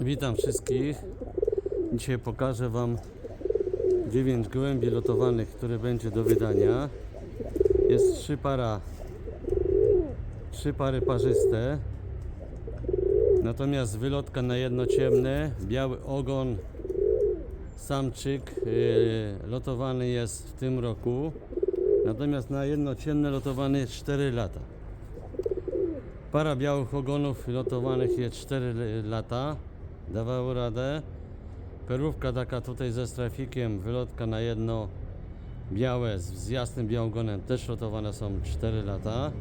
Witam wszystkich. Dzisiaj pokażę Wam 9 gołębi lotowanych, które będzie do wydania. Jest trzy para, trzy pary parzyste. Natomiast wylotka na jedno ciemne, biały ogon, samczyk yy, lotowany jest w tym roku. Natomiast na jedno ciemne lotowany jest 4 lata. Para białych ogonów lotowanych jest 4 lata. Dawało radę. Perówka taka tutaj ze strafikiem, wylotka na jedno białe z, z jasnym białogonem też lotowane są 4 lata.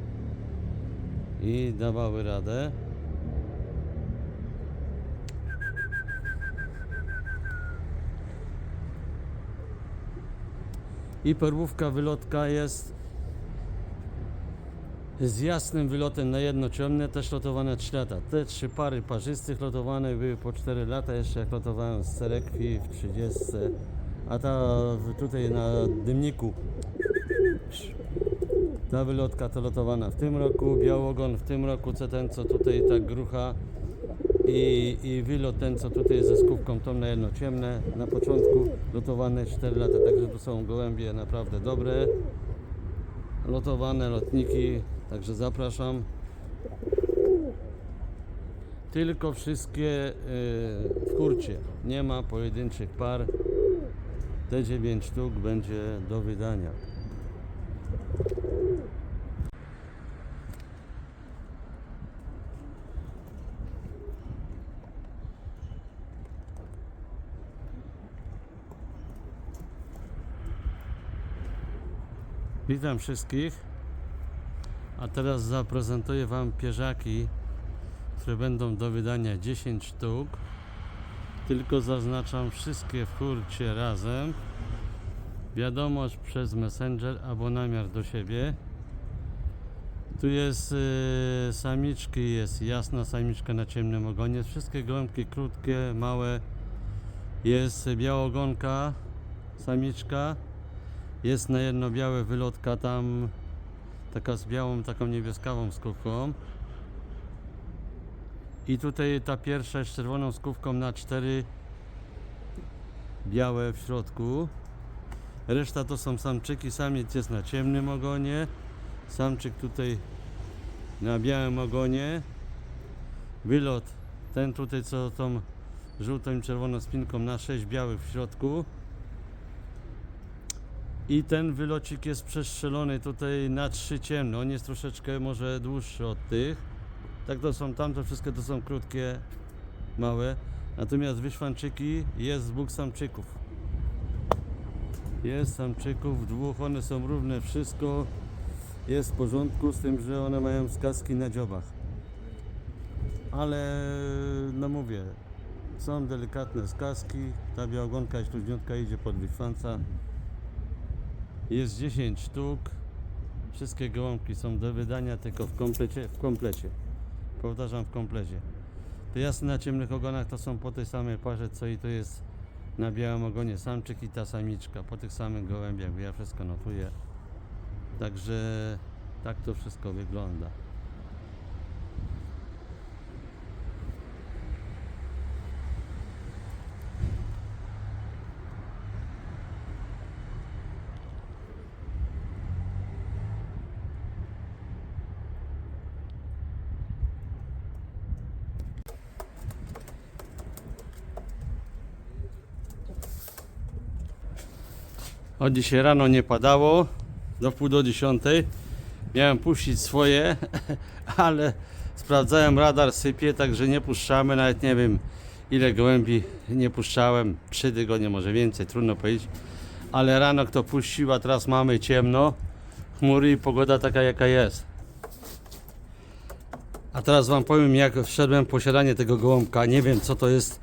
I dawały radę. I perłówka wylotka jest z jasnym wylotem na jedno ciemne, też lotowane 3 lata. Te trzy pary parzystych lotowane były po 4 lata, jeszcze jak lotowałem z Cerekwi w 30. A ta tutaj na dymniku, ta wylotka to lotowana w tym roku, białogon w tym roku, co ten co tutaj ta grucha i, i wylot ten co tutaj ze skówką tą na jedno ciemne, na początku lotowane 4 lata, także tu są gołębie naprawdę dobre lotowane lotniki, także zapraszam. Tylko wszystkie y, w kurcie. Nie ma pojedynczych par. Te 9 sztuk będzie do wydania. Witam wszystkich. A teraz zaprezentuję Wam pierzaki, które będą do wydania 10 sztuk. Tylko zaznaczam wszystkie w hurcie razem. Wiadomość przez Messenger albo namiar do siebie. Tu jest yy, samiczki, jest jasna samiczka na ciemnym ogonie. Wszystkie gołąbki krótkie, małe. Jest białogonka, samiczka. Jest na jedno białe wylotka tam taka z białą, taką niebieskawą skówką. I tutaj ta pierwsza z czerwoną skówką na cztery białe w środku. Reszta to są samczyki, samiec jest na ciemnym ogonie. Samczyk tutaj na białym ogonie. Wylot ten tutaj co tą żółtą i czerwoną spinką na sześć białych w środku. I ten wylocik jest przestrzelony tutaj na trzy ciemne. On jest troszeczkę może dłuższy od tych. Tak to są tamte wszystkie to są krótkie, małe. Natomiast wyszwanczyki jest dwóch samczyków. Jest samczyków dwóch, one są równe, wszystko jest w porządku z tym, że one mają skaski na dziobach. Ale no mówię, są delikatne skaski. Ta białogonka jest luźniutka, idzie pod wyszwanca. Jest 10 sztuk. Wszystkie gołąbki są do wydania tylko w komplecie. W komplecie. Powtarzam w komplecie. Te jasne na ciemnych ogonach to są po tej samej parze, co i to jest na białym ogonie samczyk i ta samiczka. Po tych samych gołębiach, ja wszystko notuję. Także tak to wszystko wygląda. O dzisiaj rano nie padało do pół do dziesiątej. Miałem puścić swoje, ale sprawdzałem radar sypie, także nie puszczamy. Nawet nie wiem ile gołębi nie puszczałem. Trzy tygodnie, może więcej, trudno powiedzieć. Ale rano kto puścił, a teraz mamy ciemno, chmury i pogoda taka jaka jest. A teraz wam powiem jak wszedłem posiadanie tego gołąbka. Nie wiem co to jest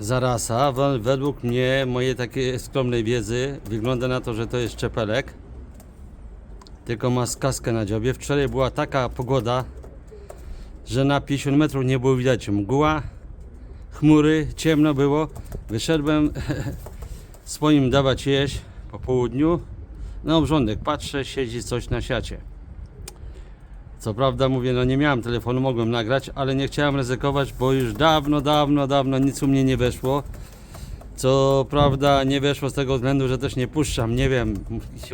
za rasa. Wa- Według mnie, mojej takiej skromnej wiedzy, wygląda na to, że to jest czepelek. Tylko ma skaskę na dziobie. Wczoraj była taka pogoda, że na 50 metrów nie było widać mgła, chmury, ciemno było. Wyszedłem swoim dawać jeść po południu. Na obrządek patrzę, siedzi coś na siacie. Co prawda mówię, no nie miałem telefonu, mogłem nagrać, ale nie chciałem ryzykować, bo już dawno, dawno, dawno nic u mnie nie weszło. Co prawda nie weszło z tego względu, że też nie puszczam, nie wiem,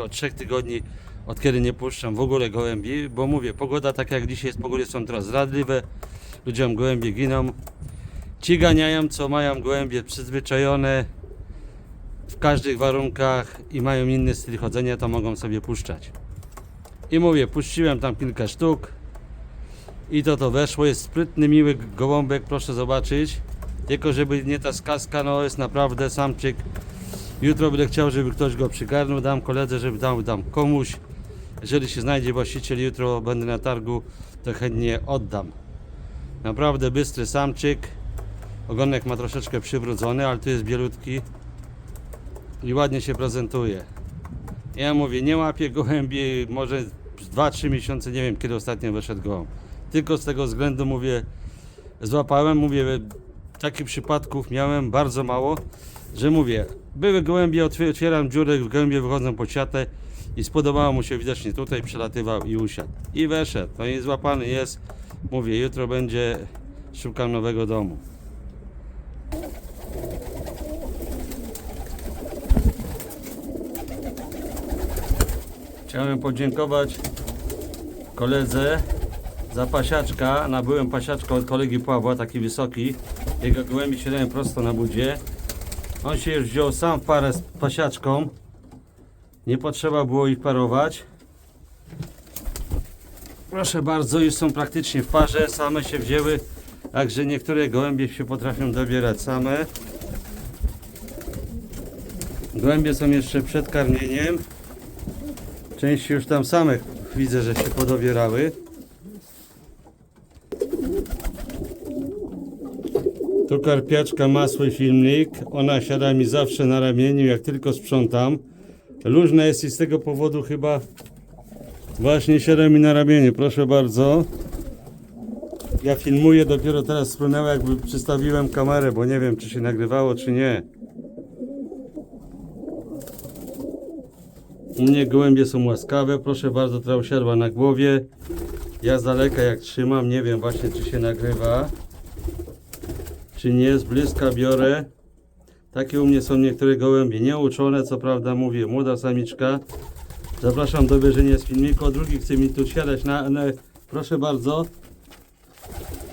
od trzech tygodni od kiedy nie puszczam w ogóle gołębi, bo mówię, pogoda tak jak dzisiaj jest, pogody są teraz zdradliwe, ludziom gołębie giną. Ci ganiają, co mają gołębie przyzwyczajone w każdych warunkach i mają inny styl chodzenia, to mogą sobie puszczać. I mówię, puściłem tam kilka sztuk i to to weszło, jest sprytny, miły gołąbek, proszę zobaczyć. Tylko żeby nie ta skaska, no jest naprawdę samczyk. Jutro będę chciał, żeby ktoś go przygarnął, dam koledze, żeby dał dam komuś. Jeżeli się znajdzie właściciel, jutro będę na targu, to chętnie oddam. Naprawdę bystry samczyk. Ogonek ma troszeczkę przywrócony, ale tu jest bielutki i ładnie się prezentuje. Ja mówię, nie łapię gołębi, może 2-3 miesiące, nie wiem kiedy ostatnio wyszedł gołąb. Tylko z tego względu mówię, złapałem, mówię, takich przypadków miałem bardzo mało, że mówię, były gołębie, otwier- otwieram dziurę, gołębie wychodzą po siatę i spodobało mu się widocznie tutaj, przelatywał i usiadł. I weszedł, no i złapany jest, mówię, jutro będzie, szukam nowego domu. Chciałem podziękować koledze za pasiaczka. Nabyłem pasiaczka od kolegi Pawła, taki wysoki. Jego gołębi dają prosto na budzie. On się już wziął sam w parę z pasiaczką. Nie potrzeba było ich parować. Proszę bardzo, już są praktycznie w parze, same się wzięły. Także niektóre gołębie się potrafią dobierać same. Gołębie są jeszcze przed karmieniem. Część już tam same widzę, że się podobierały. Tu karpiaczka ma swój filmik. Ona siada mi zawsze na ramieniu, jak tylko sprzątam. Luźna jest i z tego powodu chyba właśnie siada mi na ramieniu. Proszę bardzo. Ja filmuję, dopiero teraz spłynęło, jakby przystawiłem kamerę, bo nie wiem, czy się nagrywało, czy nie. U mnie gołębie są łaskawe, proszę bardzo, tra usiadła na głowie. Ja z daleka jak trzymam, nie wiem właśnie czy się nagrywa. Czy nie, z bliska biorę. Takie u mnie są niektóre gołębie, nieuczone, co prawda mówię, młoda samiczka. Zapraszam do obejrzenia z filmiku, drugi chce mi tu siadać na, na proszę bardzo.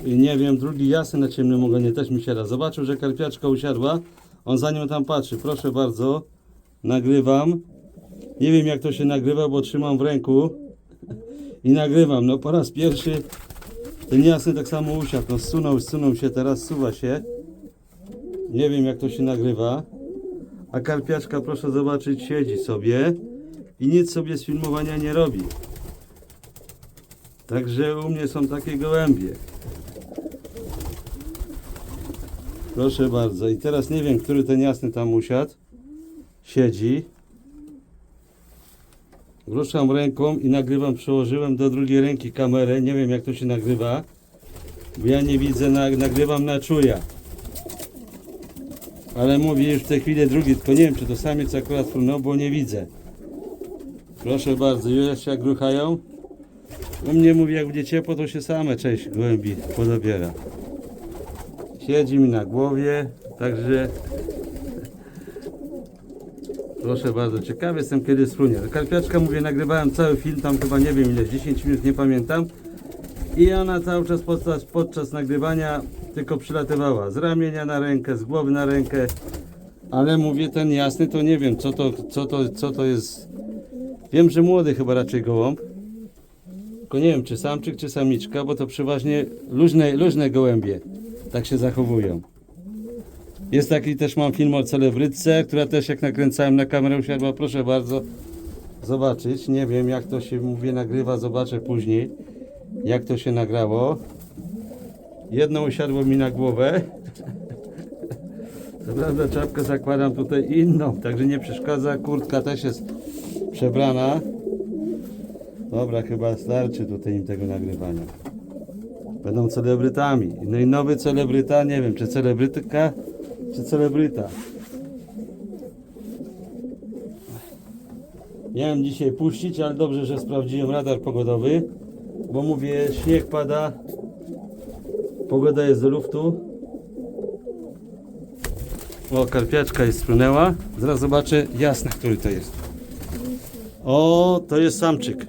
I nie wiem, drugi jasny na ciemnym ogonie też mi siada. Zobaczył, że karpiaczka usiadła, on za nią tam patrzy, proszę bardzo. Nagrywam. Nie wiem jak to się nagrywa, bo trzymam w ręku i nagrywam. No po raz pierwszy ten jasny tak samo usiadł. No zsunął, zsunął się, teraz suwa się. Nie wiem jak to się nagrywa. A karpiaczka proszę zobaczyć siedzi sobie i nic sobie z filmowania nie robi. Także u mnie są takie gołębie. Proszę bardzo. I teraz nie wiem, który ten jasny tam usiadł. Siedzi. Ruszam ręką i nagrywam, przełożyłem do drugiej ręki kamerę, nie wiem jak to się nagrywa, bo ja nie widzę, na, nagrywam na czuja. Ale mówię już w tej chwili drugi, tylko nie wiem czy to samiec akurat frunął, bo nie widzę. Proszę bardzo, już jak ruchają. U mnie mówi jak będzie ciepło to się same część głębi podobiera. Siedzi mi na głowie, także Proszę bardzo, ciekawy jestem kiedy sprunie. Karpiaczka, mówię, nagrywałem cały film, tam chyba nie wiem ile, 10 minut, nie pamiętam. I ona cały czas podczas, podczas nagrywania tylko przylatywała z ramienia na rękę, z głowy na rękę. Ale mówię, ten jasny to nie wiem, co to, co to, co to jest. Wiem, że młody chyba raczej gołąb. Tylko nie wiem, czy samczyk, czy samiczka, bo to przeważnie luźne, luźne gołębie tak się zachowują. Jest taki też mam film o celebrytce, która też jak nakręcałem na kamerę usiadła, proszę bardzo zobaczyć. Nie wiem jak to się mówię nagrywa, zobaczę później jak to się nagrało. Jedno usiadło mi na głowę. Co prawda czapkę zakładam tutaj inną, także nie przeszkadza. Kurtka też jest przebrana. Dobra, chyba starczy tutaj im tego nagrywania. Będą celebrytami. No i nowy celebryta, nie wiem czy celebrytka, czy celebryta. Miałem dzisiaj puścić, ale dobrze, że sprawdziłem radar pogodowy. bo mówię, śnieg pada, pogoda jest do luftu. O, karpiaczka jest spłynęła. Zaraz zobaczę, jasne, który to jest. O, to jest samczyk.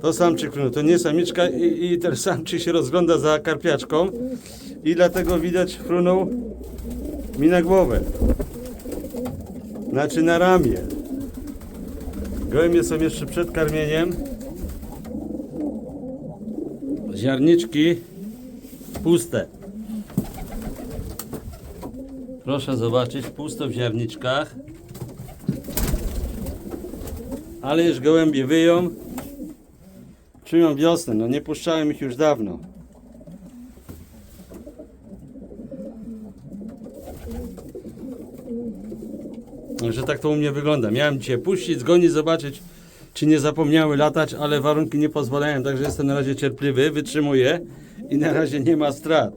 To samczyk, no to nie samiczka i, i ten samczyk się rozgląda za karpiaczką i dlatego widać frunął mi na głowę. Znaczy na ramię. Gołębie są jeszcze przed karmieniem. Ziarniczki puste. Proszę zobaczyć, pusto w ziarniczkach. Ale już gołębie wyją. Czują wiosnę, no nie puszczałem ich już dawno. Że tak to u mnie wygląda. Miałem dzisiaj puścić, zgonić, zobaczyć, czy nie zapomniały latać, ale warunki nie pozwalają, także jestem na razie cierpliwy, wytrzymuję i na razie nie ma strat.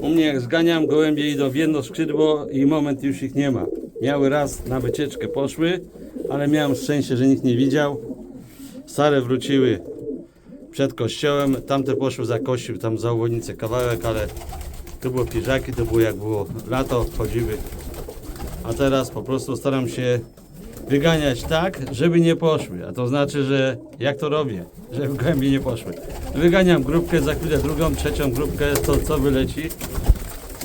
U mnie jak zganiam, gołębie idą w jedno skrzydło i moment już ich nie ma. Miały raz na wycieczkę, poszły, ale miałem szczęście, że nikt nie widział. Stare wróciły przed kościołem, tamte poszły za kościół, tam za obwodnicę kawałek, ale to było piżaki, to było jak było lato, chodziły. A teraz po prostu staram się wyganiać tak, żeby nie poszły. A to znaczy, że jak to robię, żeby gołębie nie poszły. Wyganiam grupkę, za chwilę drugą, trzecią grupkę, to co wyleci.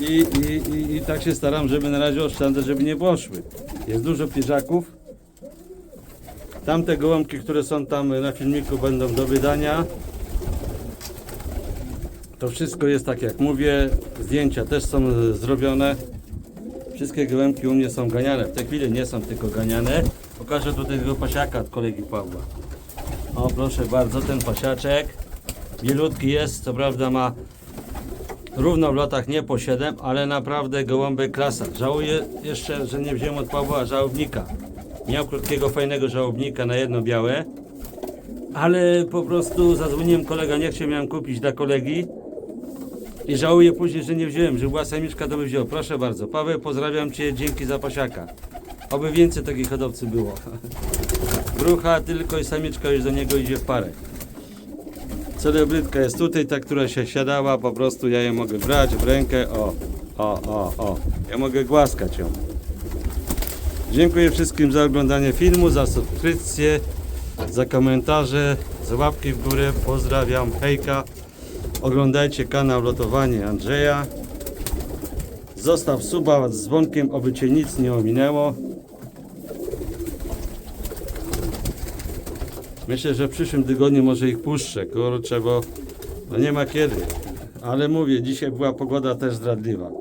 I, i, i, I tak się staram, żeby na razie oszczędzać, żeby nie poszły. Jest dużo piżaków. Tamte gołąbki, które są tam na filmiku będą do wydania. To wszystko jest tak jak mówię. Zdjęcia też są zrobione. Wszystkie gołębki u mnie są ganiane. W tej chwili nie są tylko ganiane. Pokażę tutaj tego pasiaka od kolegi Pawła. O proszę bardzo, ten pasiaczek. Bielutki jest, co prawda ma równo w latach nie po 7, ale naprawdę gołąbek klasa. Żałuję jeszcze, że nie wziąłem od Pawła żałobnika. Miał krótkiego, fajnego żałobnika na jedno białe. Ale po prostu zadzwoniłem kolega, nie chciał, miałem kupić dla kolegi. I żałuję później, że nie wziąłem, że była samiczka, to by wziął. Proszę bardzo. Paweł, pozdrawiam Cię, dzięki za pasiaka. Oby więcej takich hodowcy było. Grucha tylko i samiczka już do niego idzie w parę. Celebrytka jest tutaj, ta, która się siadała, po prostu ja ją mogę brać w rękę, o, o, o, o. Ja mogę głaskać ją. Dziękuję wszystkim za oglądanie filmu, za subskrypcję, za komentarze, za łapki w górę. Pozdrawiam, hejka. Oglądajcie kanał Lotowanie Andrzeja. Zostaw suba z dzwonkiem, oby Cię nic nie ominęło. Myślę, że w przyszłym tygodniu może ich puszczę, kurczę, bo no nie ma kiedy. Ale mówię, dzisiaj była pogoda też zdradliwa.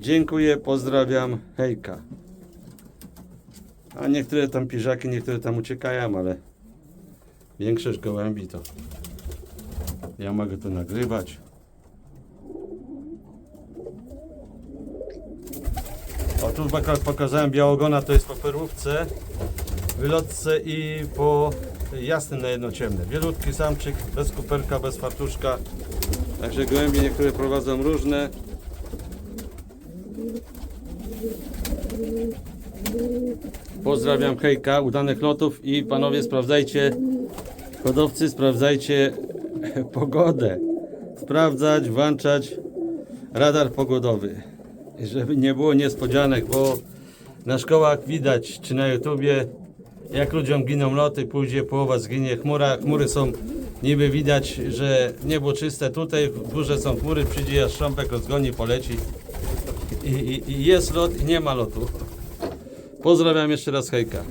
Dziękuję, pozdrawiam, hejka. A niektóre tam piżaki, niektóre tam uciekają, ale większość gołębi to ja mogę to nagrywać. O tu pokazałem białogona, to jest po perłówce, wylotce i po jasnym na jedno ciemne. Wielutki samczyk, bez kuperka, bez fartuszka. Także gołębie niektóre prowadzą różne. Pozdrawiam hejka, udanych lotów i panowie sprawdzajcie, hodowcy sprawdzajcie pogodę. Sprawdzać, włączać radar pogodowy. Żeby nie było niespodzianek, bo na szkołach widać, czy na YouTubie, jak ludziom giną loty, pójdzie połowa zginie chmura. Chmury są niby widać, że niebo czyste. Tutaj w górze są chmury, przyjdzie jastrząbek, rozgoni, poleci. I, i, I jest lot i nie ma lotu. Pozdrawiam jeszcze raz hejka.